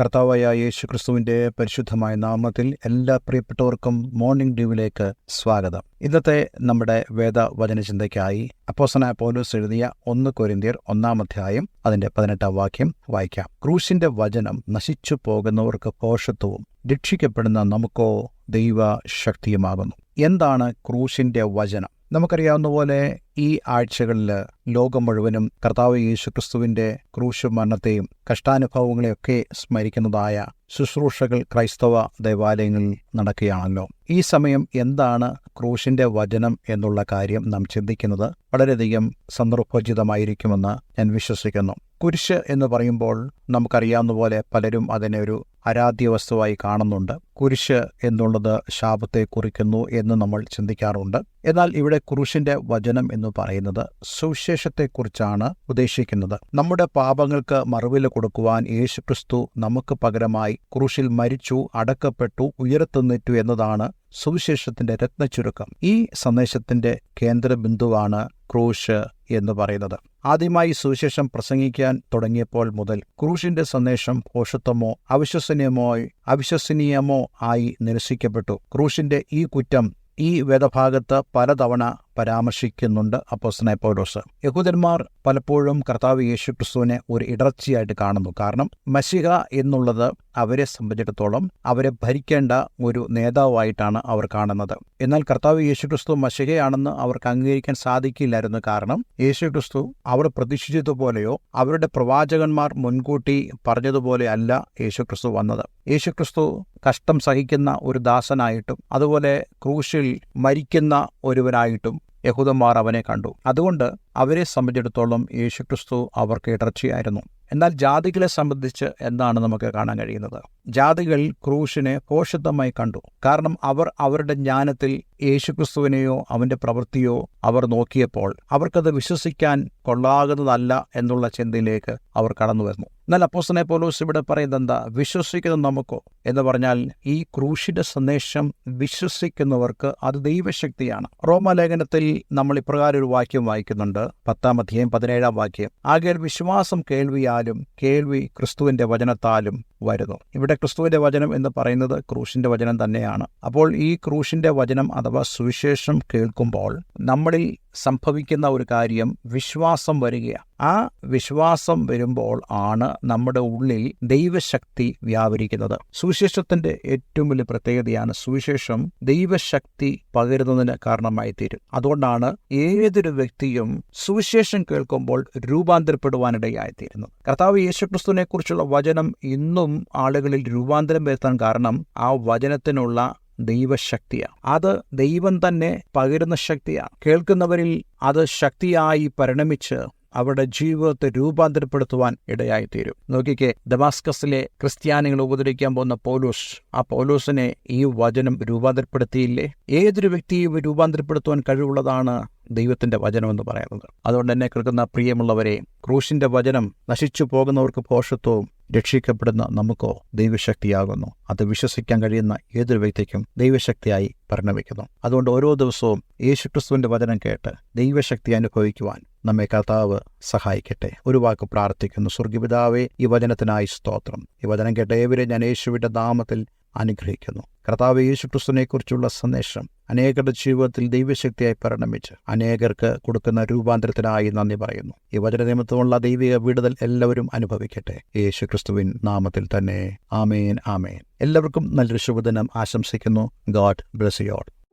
കർത്താവായ യേശു ക്രിസ്തുവിന്റെ പരിശുദ്ധമായ നാമത്തിൽ എല്ലാ പ്രിയപ്പെട്ടവർക്കും മോർണിംഗ് ഡ്യൂവിലേക്ക് സ്വാഗതം. ഇന്നത്തെ നമ്മുടെ വേദവചന ചിന്തയ്ക്കായി അപ്പോസന പൗലോസ് എഴുതിയ ഒന്ന് കൊരിന്തിയർ ഒന്നാം അധ്യായം അതിന്റെ പതിനെട്ടാം വാക്യം വായിക്കാം. ക്രൂശിന്റെ വചനം നശിച്ചു പോകുന്നവർക്ക് പോഷത്വവും രക്ഷിക്കപ്പെടുന്ന നമുക്കോ ദൈവ ശക്തിയുമാകുന്നു എന്താണ് ക്രൂശിന്റെ വചനം? നമുക്കറിയാവുന്ന പോലെ ഈ ആഴ്ചകളിൽ ലോകം മുഴുവനും കർത്താവ് യേശു ക്രിസ്തുവിന്റെ ക്രൂശു മരണത്തെയും കഷ്ടാനുഭവങ്ങളെയൊക്കെ സ്മരിക്കുന്നതായ ശുശ്രൂഷകൾ ക്രൈസ്തവ ദേവാലയങ്ങളിൽ നടക്കുകയാണല്ലോ. ഈ സമയം എന്താണ് ക്രൂശിന്റെ വചനം എന്നുള്ള കാര്യം നാം ചിന്തിക്കുന്നത് വളരെയധികം സന്ദർഭോചിതമായിരിക്കുമെന്ന് ഞാൻ വിശ്വസിക്കുന്നു. കുരിശ് എന്ന് പറയുമ്പോൾ നമുക്കറിയാവുന്ന പോലെ പലരും അതിനെ ഒരു ആരാധ്യ വസ്തുവായി കാണുന്നുണ്ട്. കുരിശ് എന്നുള്ളത് ശാപത്തെ കുറിക്കുന്നു എന്ന് നമ്മൾ ചിന്തിക്കാറുണ്ട്. എന്നാൽ ഇവിടെ കുരിശിന്റെ വചനം എന്ന് പറയുന്നത് സുവിശേഷത്തെക്കുറിച്ചാണ് ഉദ്ദേശിക്കുന്നത്. നമ്മുടെ പാപങ്ങൾക്ക് മറുവില കൊടുക്കുവാൻ യേശുക്രിസ്തു നമുക്ക് പകരമായി കുരിശിൽ മരിച്ചു അടക്കപ്പെട്ടു ഉയർത്തുന്നിറ്റു എന്നതാണ് സുവിശേഷത്തിന്റെ രത്നച്ചുരുക്കം. ഈ സന്ദേശത്തിന്റെ കേന്ദ്രബിന്ദുവാണ് ക്രൂശ് എന്ന് പറയുന്നത്. ആദ്യമായി സുവിശേഷം പ്രസംഗിക്കാൻ തുടങ്ങിയപ്പോൾ മുതൽ ക്രൂശിന്റെ സന്ദേശം പോഷത്വമോ അവിശ്വസനീയമോ അവിശ്വസനീയമോ ആയി നിരസിക്കപ്പെട്ടു. ക്രൂശിന്റെ ഈ കുറ്റം ഈ വേദഭാഗത്ത് പലതവണ പരാമർശിക്കുന്നുണ്ട് അപ്പോസ്തനായ പൗലോസ്. യഹൂദന്മാർ പലപ്പോഴും കർത്താവ് യേശു ക്രിസ്തുവിനെ ഒരു ഇടർച്ചയായിട്ട് കാണുന്നു. കാരണം മഷിക എന്നുള്ളത് അവരെ സംബന്ധിച്ചിടത്തോളം അവരെ ഭരിക്കേണ്ട ഒരു നേതാവായിട്ടാണ് അവർ കാണുന്നത്. എന്നാൽ കർത്താവ് യേശു ക്രിസ്തു മഷികയാണെന്ന് അവർക്ക് അംഗീകരിക്കാൻ സാധിക്കില്ലായിരുന്നു കാരണം യേശു ക്രിസ്തു അവർ പ്രതീക്ഷിച്ചതുപോലെയോ അവരുടെ പ്രവാചകന്മാർ മുൻകൂട്ടി പറഞ്ഞതുപോലെ അല്ല യേശു ക്രിസ്തു വന്നത്. യേശു ക്രിസ്തു കഷ്ടം സഹിക്കുന്ന ഒരു ദാസനായിട്ടും അതുപോലെ ക്രൂശിൽ മരിക്കുന്ന ഒരുവനായിട്ടും യഹൂദന്മാർ അവനെ കണ്ടു. അതുകൊണ്ട് അവരെ സംബന്ധിച്ചിടത്തോളം യേശുക്രിസ്തു അവർക്ക് ഇടർച്ചയായിരുന്നു. എന്നാൽ ജാതികളെ സംബന്ധിച്ച് എന്താണ് നമുക്ക് കാണാൻ കഴിയുന്നത്? ജാതികൾ ക്രൂശിനെ പോഷിതമായി കണ്ടു. കാരണം അവർ അവരുടെ ജ്ഞാനത്തിൽ യേശുക്രിസ്തുവിനെയോ അവന്റെ പ്രവൃത്തിയോ അവർ നോക്കിയപ്പോൾ അവർക്കത് വിശ്വസിക്കാൻ കൊള്ളാകുന്നതല്ല എന്നുള്ള ചിന്തയിലേക്ക് അവർ കടന്നു വരുന്നു. എന്നാൽ അപ്പോസനെ പോലോസ് ഇവിടെ പറയുന്നത് എന്താ വിശ്വസിക്കുന്ന നമുക്കോ? എന്ന് പറഞ്ഞാൽ ഈ ക്രൂശിന്റെ സന്ദേശം വിശ്വസിക്കുന്നവർക്ക് അത് ദൈവശക്തിയാണ്. റോമലേഖനത്തിൽ നമ്മൾ ഇപ്രകാരം ഒരു വാക്യം വായിക്കുന്നുണ്ട്. പത്താം അധ്യായം പതിനേഴാം വാക്യം. ആകെ വിശ്വാസം കേൾവിയാലും കേൾവി ക്രിസ്തുവിന്റെ വചനത്താലും വരുന്നു. ഇവിടെ ക്രിസ്തുവിന്റെ വചനം എന്ന് പറയുന്നത് ക്രൂശിന്റെ വചനം തന്നെയാണ്. അപ്പോൾ ഈ ക്രൂശിന്റെ വചനം അഥവാ സുവിശേഷം കേൾക്കുമ്പോൾ നമ്മളിൽ സംഭവിക്കുന്ന ഒരു കാര്യം വിശ്വാസം വരികയാണ് ആ വിശ്വാസം വരുമ്പോൾ ആണ് നമ്മുടെ ഉള്ളിൽ ദൈവശക്തി വ്യാപരിക്കുന്നത്. സുവിശേഷത്തിന്റെ ഏറ്റവും വലിയ പ്രത്യേകതയാണ് സുവിശേഷം ദൈവശക്തി പകരുന്നതിന് കാരണമായി തീരും അതുകൊണ്ടാണ് ഏതൊരു വ്യക്തിയും സുവിശേഷം കേൾക്കുമ്പോൾ രൂപാന്തരപ്പെടുവാനിടയായിത്തീരുന്നത്. കർത്താവ് യേശുക്രിസ്തുവിനെ കുറിച്ചുള്ള വചനം ഇന്നും ആളുകളിൽ രൂപാന്തരം വരുത്താൻ കാരണം ആ വചനത്തിനുള്ള ദൈവശക്തിയാണ്. അത് ദൈവം തന്നെ പകരുന്ന ശക്തിയാണ്. കേൾക്കുന്നവരിൽ അത് ശക്തിയായി പരിണമിച്ച് അവരുടെ ജീവിതത്തെ രൂപാന്തരപ്പെടുത്തുവാൻ ഇടയായിത്തീരും. നോക്കിക്കേ ദമാസ്കസിലെ ക്രിസ്ത്യാനികൾ ഉപദ്രവിക്കാൻ പോകുന്ന പൗലോസ് ആ പൗലോസിനെ ഈ വചനം രൂപാന്തരപ്പെടുത്തിയില്ലേ? ഏതൊരു വ്യക്തിയും രൂപാന്തരപ്പെടുത്തുവാൻ കഴിവുള്ളതാണ് ദൈവത്തിന്റെ വചനം എന്ന് പറയുന്നത്. അതുകൊണ്ട് തന്നെ കേൾക്കുന്ന പ്രിയമുള്ളവരെ ക്രൂശിന്റെ വചനം നശിച്ചു പോകുന്നവർക്ക് പോഷത്വവും രക്ഷിക്കപ്പെടുന്ന നമുക്കോ ദൈവശക്തിയാകുന്നു. അത് വിശ്വസിക്കാൻ കഴിയുന്ന ഏതൊരു വ്യക്തിക്കും ദൈവശക്തിയായി പരിണമിക്കുന്നു. അതുകൊണ്ട് ഓരോ ദിവസവും യേശുക്രിസ്തുവിന്റെ വചനം കേട്ട് ദൈവശക്തി അനുഭവിക്കുവാൻ നമ്മെ കർത്താവ് സഹായിക്കട്ടെ. ഒരു വാക്ക് പ്രാർത്ഥിക്കുന്നു. സ്വർഗിപിതാവേ ഈ വചനത്തിനായി സ്തോത്രം. ഈ വചനം കേട്ട ഏവരെ ഞാൻ യേശുവിന്റെ നാമത്തിൽ അനുഗ്രഹിക്കുന്നു. കർത്താവ് യേശുക്രിസ്തുവിനെക്കുറിച്ചുള്ള സന്ദേശം അനേകരുടെ ജീവിതത്തിൽ ദൈവശക്തിയായി പരിണമിച്ച് അനേകർക്ക് കൊടുക്കുന്ന രൂപാന്തരത്തിനായി നന്ദി പറയുന്നു. ഈ വചനനിമിത്തമുള്ള ദൈവിക വിടുതൽ എല്ലാവരും അനുഭവിക്കട്ടെ. യേശുക്രിസ്തുവിൻ നാമത്തിൽ തന്നെ. ആമേൻ ആമേൻ. എല്ലാവർക്കും നല്ലൊരു ശുഭദിനം ആശംസിക്കുന്നു. God bless യോഡ്